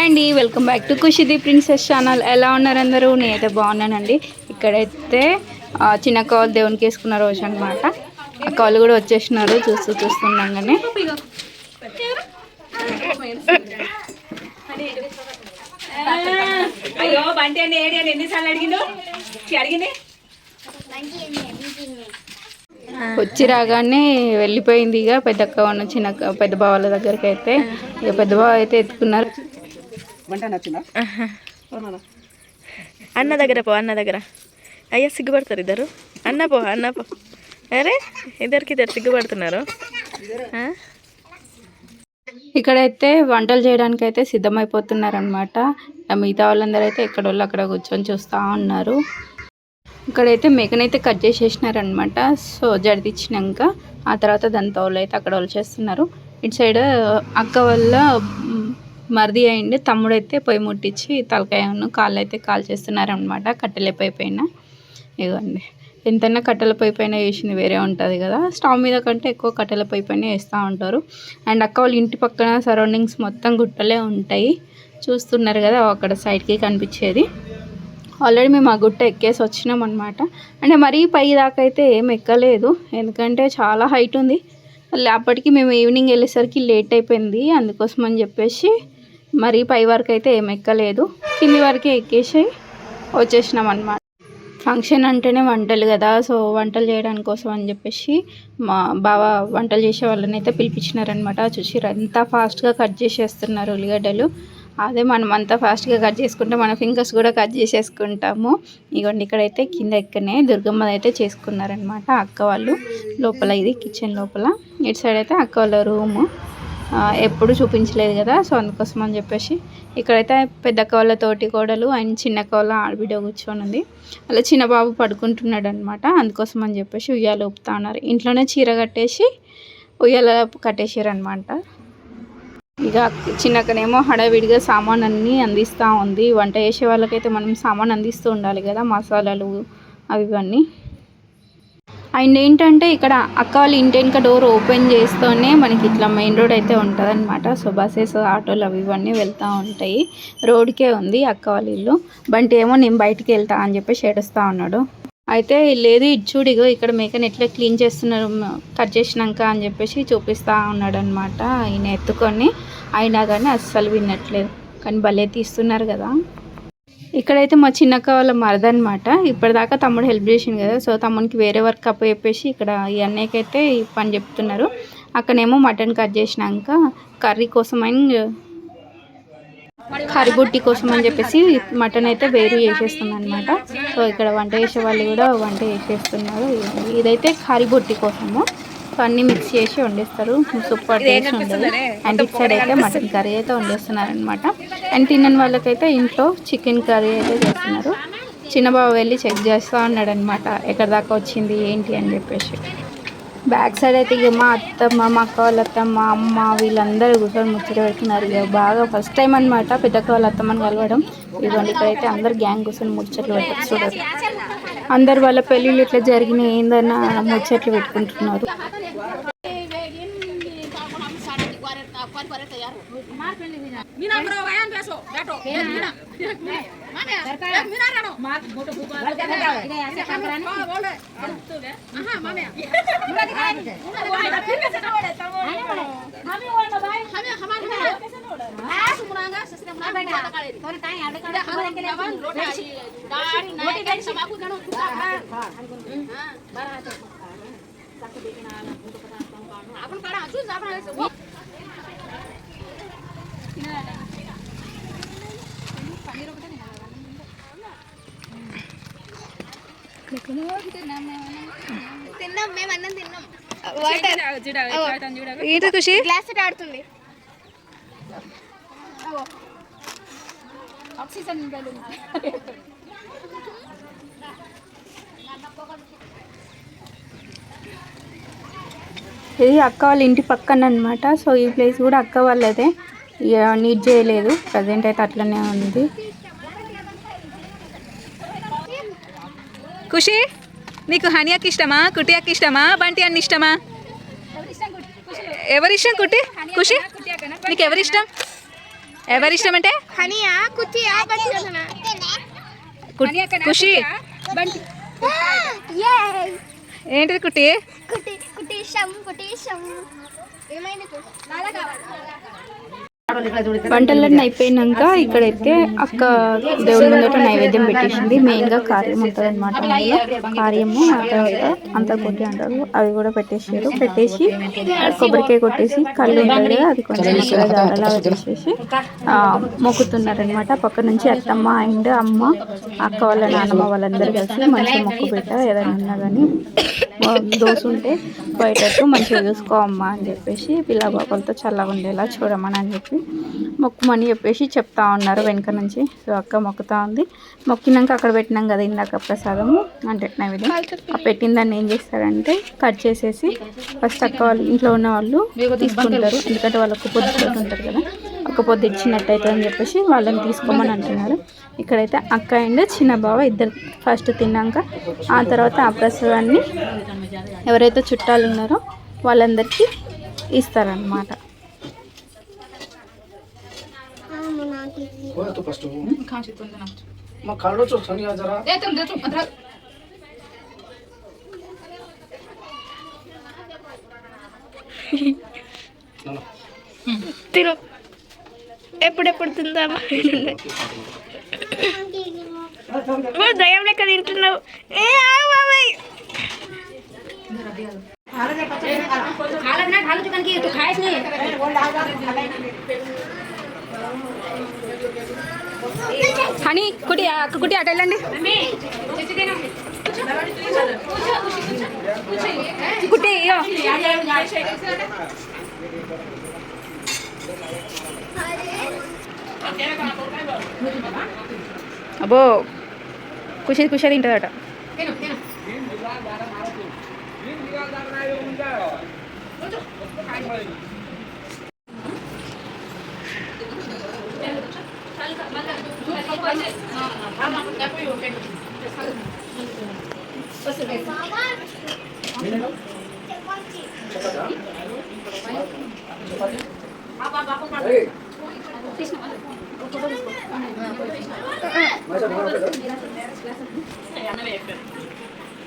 Hi అండి welcome back to కుషిది princess channel. ఎలా ఉన్నారు అందరూ? నేనైతే బాగున్నానండి. ఇక్కడైతే చిన్న కాలు దేవునికి వేసుకున్న రోజు అనమాట ఆ కాళ్ళు కూడా వచ్చేసినారు చూస్తూ చూస్తుండగానే. అయ్యో బంటి అని ఏడి అని ఎన్నిసార్లు అడిగింది? వచ్చి రాగానే వెళ్ళిపోయింది ఇక పెద్ద అక్క ఉన్న చిన్న పెద్ద బావ వాళ్ళ దగ్గరికి అయితే ఇక పెద్ద బావ అయితే ఎత్తుకున్నారు. అన్న దగ్గర పో అన్న దగ్గర. అయ్యా సిగ్గుపడతారు ఇద్దరు. అన్న పో అన్న పో. అరే ఇద్దరికి ఇద్దరు సిగ్గుపడుతున్నారు? ఇక్కడైతే వంటలు చేయడానికి అయితే సిద్ధమైపోతున్నారు అనమాట మిగతా వాళ్ళందరూ అయితే ఎక్కడ వాళ్ళు అక్కడ కూర్చొని చూస్తూ ఉన్నారు. ఇక్కడైతే మేకనైతే కట్ చేసేసినారనమాట సో జడిదిచ్చినాక ఆ తర్వాత దాని తోలు అయితే అక్కడ వాళ్ళు చేస్తున్నారు. ఇటు సైడ్ అక్క వల్ల మరిది అయింది. తమ్ముడైతే పొయ్యి ముట్టించి తలకాయను కాళ్ళు అయితే కాల్ చేస్తున్నారనమాట కట్టెల పొయ్యి పైన. ఇవ్వండి ఎంతైనా కట్టెల పొయ్యి పైన వేసింది వేరే ఉంటుంది కదా. స్టవ్ మీద కంటే ఎక్కువ కట్టెల పొయ్యి పైన వేస్తూ ఉంటారు. అండ్ అక్క వాళ్ళ ఇంటి పక్కన సరౌండింగ్స్ మొత్తం గుట్టలే ఉంటాయి. చూస్తున్నారు కదా అక్కడ సైడ్కి కనిపించేది. ఆల్రెడీ మేము ఆ గుట్ట ఎక్కేసి వచ్చినాం అనమాట అంటే మరీ పై దాకా అయితే ఏం ఎక్కలేదు. ఎందుకంటే చాలా హైట్ ఉంది. మళ్ళీ అప్పటికి మేము ఈవినింగ్ వెళ్ళేసరికి లేట్ అయిపోయింది. అందుకోసం అని చెప్పేసి మరీ పై వరకు అయితే ఏం ఎక్కలేదు. కింది వరకే ఎక్కేసి వచ్చేసినాం అనమాట ఫంక్షన్ అంటేనే వంటలు కదా సో వంటలు చేయడానికి కోసం అని చెప్పేసి మా బావ వంటలు చేసే వాళ్ళని అయితే పిలిపించినారనమాట చూసి ఎంత ఫాస్ట్గా కట్ చేసేస్తున్నారు ఉల్లిగడ్డలు. అదే మనం అంతా ఫాస్ట్గా కట్ చేసుకుంటే మన ఫింగర్స్ కూడా కట్ చేసేసుకుంటాము. ఇగోండి ఇక్కడైతే కింద ఎక్కనే దుర్గమ్మ అయితే చేసుకున్నారనమాట అక్క వాళ్ళు. లోపల ఇది కిచెన్ లోపల. ఇటు సైడ్ అయితే అక్క వాళ్ళ రూము. ఎప్పుడు చూపించలేదు కదా సో అందుకోసం అని చెప్పేసి ఇక్కడైతే పెద్ద వాళ్ళ తోటి కోడలు అండ్ చిన్న వాళ్ళ ఆడబిడ్డ కూర్చొని ఉంది. అలా చిన్న బాబు పడుకుంటున్నాడు అనమాట అందుకోసం అని చెప్పేసి ఉయ్యాలు ఊపుతా ఉన్నారు. ఇంట్లోనే చీర కట్టేసి ఉయ్యాల కట్టేసారు అనమాట ఇక చిన్నకనేమో హడావిడిగా సామాన్ అన్నీ అందిస్తూ ఉంది. వంట చేసే వాళ్ళకైతే మనం సామాన్ అందిస్తూ ఉండాలి కదా మసాలాలు అవి ఇవన్నీ. అండ్ ఏంటంటే ఇక్కడ అక్క వాళ్ళ ఇంటి వెనుక డోర్ ఓపెన్ చేస్తూనే మనకి ఇట్లా మెయిన్ రోడ్ అయితే ఉంటుంది అనమాట సో బస్సెస్ ఆటోలు అవి ఇవన్నీ వెళ్తూ ఉంటాయి. రోడ్కే ఉంది అక్క వాళ్ళ ఇల్లు. బంటి ఏమో నేను బయటికి వెళ్తా అని చెప్పేసి ఏడుస్తూ ఉన్నాడు. అయితే లేదు ఇచ్చుడిగో ఇక్కడ మేకని ఎట్లా క్లీన్ చేస్తున్నారు కట్ చేసినాక అని చెప్పేసి చూపిస్తూ ఉన్నాడు అనమాట ఈయన ఎత్తుకొని. అయినా కానీ అస్సలు వినట్లేదు. కానీ భలే తీస్తున్నారు కదా. ఇక్కడైతే మా చిన్నక్క వాళ్ళ మరద అనమాట ఇప్పటిదాకా తమ్ముడు హెల్ప్ చేసింది కదా సో తమ్మునికి వేరే వర్క్ అప్పు చెప్పేసి ఇక్కడ ఈ అన్నయ్యకైతే ఈ పని చెప్తున్నారు. అక్కడేమో మటన్ కట్ చేసినాక కర్రీ కోసం కర్రీ బుట్టి కోసం అని చెప్పేసి మటన్ అయితే వేరు చేసేస్తుంది అనమాట సో ఇక్కడ వంట చేసే వాళ్ళు కూడా వంట చేసేస్తున్నారు. ఇదైతే కర్రీ బుట్టి కోసము. అన్ని మిక్స్ చేసి వండిస్తారు. సూపర్ టేస్ట్ ఉండదు. అండ్ ఇటు సైడ్ అయితే మటన్ కర్రీ అయితే వండిస్తున్నారు అనమాట అండ్ తినని వాళ్ళకైతే ఇంట్లో చికెన్ కర్రీ అయితే చేస్తున్నారు. చిన్నబాబు వెళ్ళి చెక్ చేస్తూ ఉన్నాడు అనమాట ఎక్కడ దాకా వచ్చింది ఏంటి అని చెప్పేసి. బ్యాక్ సైడ్ అయితే ఇక మా అత్తమ్మ మా అక్క వాళ్ళ అత్తమ్మ అమ్మ వీళ్ళందరూ కూర్చొని ముచ్చట పెడుతున్నారు. ఇక బాగా ఫస్ట్ టైం అనమాట పెద్దక్క వాళ్ళ అత్తమ్మని కలవడం. ఇదిగోండి ఇక్కడైతే అందరు గ్యాంగ్ కూర్చొని ముచ్చట్లు పెట్టచ్చు చూడరు అందరు వాళ్ళ పెళ్ళిళ్ళు ఇట్లా జరిగినాయి ఏందన్నా ముచ్చట్లు పెట్టుకుంటున్నారు. મીના બરો વાયન બેસો. બેઠો. એક મીના. એક મીના. માને. એક મીના રેડો. માક મોટો ભૂકા બોલતા બેઠા. ઇને આસે કાકરાને હા બોલે. તો લે. આહા મામે. મુલા દિખાય મુલા દિખાય ફિર કેસે ઓડે તમોડે હમે ઓડે ભાઈ. હમે હમાર હમે કેસે ઓડે હા સુમરાંગા સસરે મુલા બેટા તોરે કાઈ આડે કાડે ખબર કે લેવાન લોટા આવી દાડી ના મોટી ગાડી સમાકુ ગણો હા હા. હા. બાર હાથે. સાકુ દેખના આના મોટો પતા આપણ કાડા હજુ જ આપણ తిన్నాం మేము అన్నం తిన్నాం ఏంటి ఖుషి గ్లాస్ ఆడుతుంది. ఇది అక్క వాళ్ళ ఇంటి పక్కన అనమాట సో ఈ ప్లేస్ కూడా అక్క వాళ్ళదే. నీట్ చేయలేదు. ప్రజెంట్ అయితే అట్లనే ఉంది. ఖుషి నీకు హనియాకి ఇష్టమా కుటియాకి ఇష్టమా బంటి అన్ని ఇష్టమా? ఎవరి ఇష్టం కుట్టి ఖుషి నీకు ఎవరి ఇష్టం? ఎవరి ఇష్టం అంటే? హనియా కుచియా బంటి ఖుషి. ఏంటిది కుట్టి ఏమైంది? వంటలన్నీ అయిపోయినాక ఇక్కడైతే అక్క దేవుడి ముందట నైవేద్యం పెట్టేసింది. మెయిన్గా కార్యం ఉంటుంది అనమాట కార్యము ఆ తర్వాత అంతకొట్టి అంటారు. అవి కూడా పెట్టేసారు పెట్టేసి కొబ్బరికాయ కొట్టేసి కళ్ళు ఉంటుంది అది కొంచెం అలా జాడలా పెట్టేసేసి మొక్కుతున్నారనమాట పక్క నుంచి అత్తమ్మ అండ్ అమ్మ అక్క వాళ్ళ నాన్నమ్మ వాళ్ళందరూ కలిసి మంచిగా మొక్కు పెట్ట. ఏదైనా ఉన్నా కానీ దోశ ఉంటే బయటకు మంచిగా చూసుకో అమ్మ అని చెప్పేసి పిల్ల బాబులతో చల్లగా ఉండేలా చూడమని అని చెప్పి మొక్కుమని చెప్పేసి చెప్తా ఉన్నారు వెనక నుంచి. సో అక్క మొక్కుతా ఉంది. మొక్కినాక అక్కడ పెట్టినాం కదా ఇందాక ప్రసాదము అంటే నైవేద్యం. ఆ పెట్టిన దాన్ని ఏం చేస్తారంటే కట్ చేసేసి ఫస్ట్ అక్క వాళ్ళు ఇంట్లో ఉన్న వాళ్ళు తీసుకుంటారు. ఎందుకంటే వాళ్ళకు పొద్దు ఉంటారు కదా. ఒక పొద్దు ఇచ్చినట్టు అని చెప్పేసి వాళ్ళని తీసుకోమని అంటున్నారు. ఇక్కడైతే అక్క అండ్ చిన్న బావ ఇద్దరు ఫస్ట్ తిన్నాక ఆ తర్వాత ఆ ప్రసాదాన్ని ఎవరైతే చుట్టాలు ఉన్నారో వాళ్ళందరికీ ఇస్తారనమాట होय तो फर्स्ट मग काढलो चो सनी जरा తిను ఎప్పుడెప్పుడు తిందామా నువ్వు దయ్యం లెక్క తింటున్నావు ఏ ఆగు బాబాయ్ హనీ కుటి అక్క కుటి అటు వెళ్ళండి. కుటి అబ్బో కుషి కుషి తింటుందట.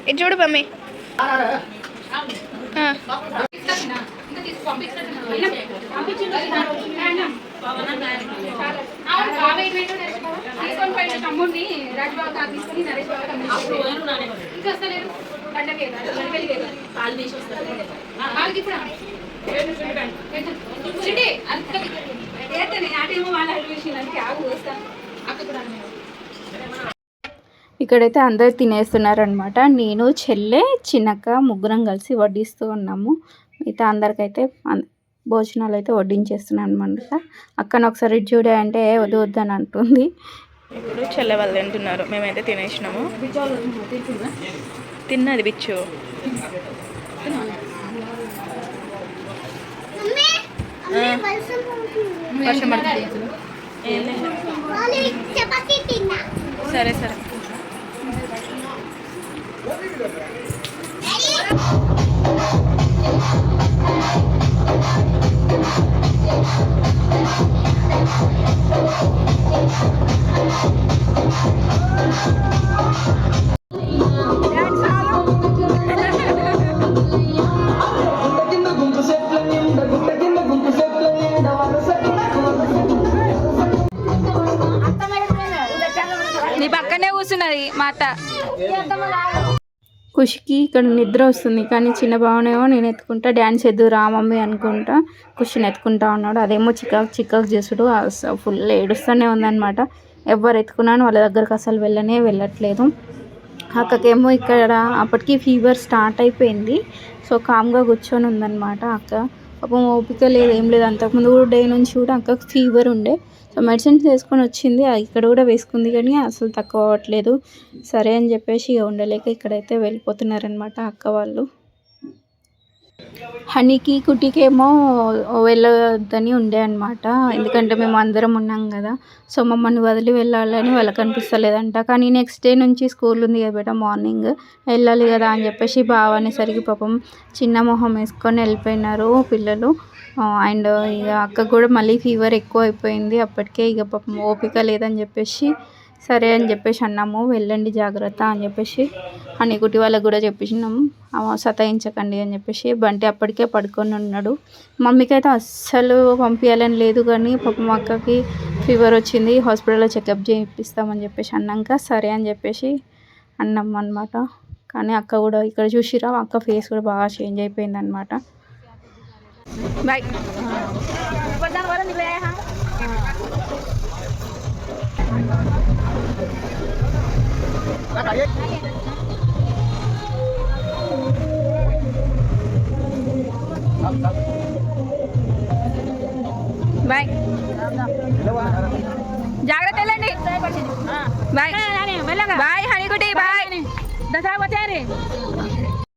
ఇది చూడు మమ్మీ తమ్ముడిని రాజబాబు తాత తీసుకుని నరేష్ బాబు తమ్ముడిని ఇంకా వస్తలేరు. పండగ పాలు తీసి వస్తారు. పాలకి ఇప్పుడు చిట్టి అంతే ఆటేమో వాళ్ళ అడ్మిషన్ అంటే ఆగు వస్తాను అక్క కూడా ఇక్కడైతే అందరు తినేస్తున్నారనమాట నేను చెల్లె చిన్నక్క ముగ్గురం కలిసి వడ్డిస్తూ ఉన్నాము. మిగతా అందరికైతే భోజనాలు అయితే వడ్డించేస్తున్నాను అనమాట అక్కను ఒకసారి చూడే అంటే "ఏ, వద్దు వద్దు అని అంటుంది. ఇప్పుడు చెల్లె వాళ్ళు తింటున్నారు. మేమైతే తినేసినాము. తిన్నది బిచ్చు. వర్షం పడుతుంది. ఏం లేదు. చపాతీ తిన్నా సరే సరే నీ పక్కనే కూర్చున్నది మా అత్త ఖుషికి ఇక్కడ నిద్ర వస్తుంది. కానీ చిన్న బావనేమో నేను ఎత్తుకుంటా డ్యాన్స్ ఎద్దు రా మమ్మీ అనుకుంటా ఖుషిని ఎత్తుకుంటా ఉన్నాడు అదేమో చికాకు చికాకు చేసుడు. ఫుల్ ఏడుస్తూనే ఉందన్నమాట. ఎవరు ఎత్తుకున్నాను వాళ్ళ దగ్గరకు అసలు వెళ్ళనే వెళ్ళట్లేదు. అక్కకేమో ఇక్కడ అప్పటికి ఫీవర్ స్టార్ట్ అయిపోయింది. సో కామ్గా కూర్చొని ఉందన్నమాట అక్క. పాపం ఓపిక లేదు ఏం లేదు. అంతకుముందు కూడా డే నుంచి కూడా అక్కకు ఫీవర్ ఉండే. సో మెడిసిన్స్ వేసుకొని వచ్చింది. ఇక్కడ కూడా వేసుకుంది కానీ అసలు తక్కువ అవ్వట్లేదు. సరే అని చెప్పేసి ఇక ఉండలేక ఇక్కడైతే వెళ్ళిపోతున్నారనమాట అక్క వాళ్ళు. హనీకి కుటీకేమో వెళ్ళొద్దని ఉండే అనమాట ఎందుకంటే మేము అందరం ఉన్నాం కదా. సో మమ్మల్ని వదిలి వెళ్ళాలని వాళ్ళకి అనిపిస్తలేదంట. కానీ నెక్స్ట్ డే నుంచి స్కూల్ ఉంది కదా బేట మార్నింగ్ వెళ్ళాలి కదా అని చెప్పేసి బావ అనేసరికి పాపం చిన్న మొహం వేసుకొని వెళ్ళిపోయినారు పిల్లలు. అండ్ ఇక అక్క కూడా మళ్ళీ ఫీవర్ ఎక్కువ అయిపోయింది అప్పటికే ఇక పాపం ఓపిక లేదని చెప్పేసి సరే అని చెప్పేసి అన్నాము వెళ్ళండి జాగ్రత్త అని చెప్పేసి హనీకుటి వాళ్ళకి కూడా చెప్పేసినాము. సతాయించకండి అని చెప్పేసి బంటి అప్పటికే పడుకొని ఉన్నాడు. మమ్మీకి అయితే అస్సలు పంపించాలని లేదు కానీ పాపం అక్కకి ఫీవర్ వచ్చింది. హాస్పిటల్లో చెకప్ చేయిస్తామని చెప్పేసి అన్నాక సరే అని చెప్పేసి అన్నాం అనమాట కానీ అక్క కూడా ఇక్కడ చూసిరా అక్క ఫేస్ కూడా బాగా చేంజ్ అయిపోయింది అనమాట బాయ్ బాయ్ జాగ్రత్త వెళ్ళండి బాయ్ బాయ్ హనీకుటి బాయ్ దసరా వచ్చారు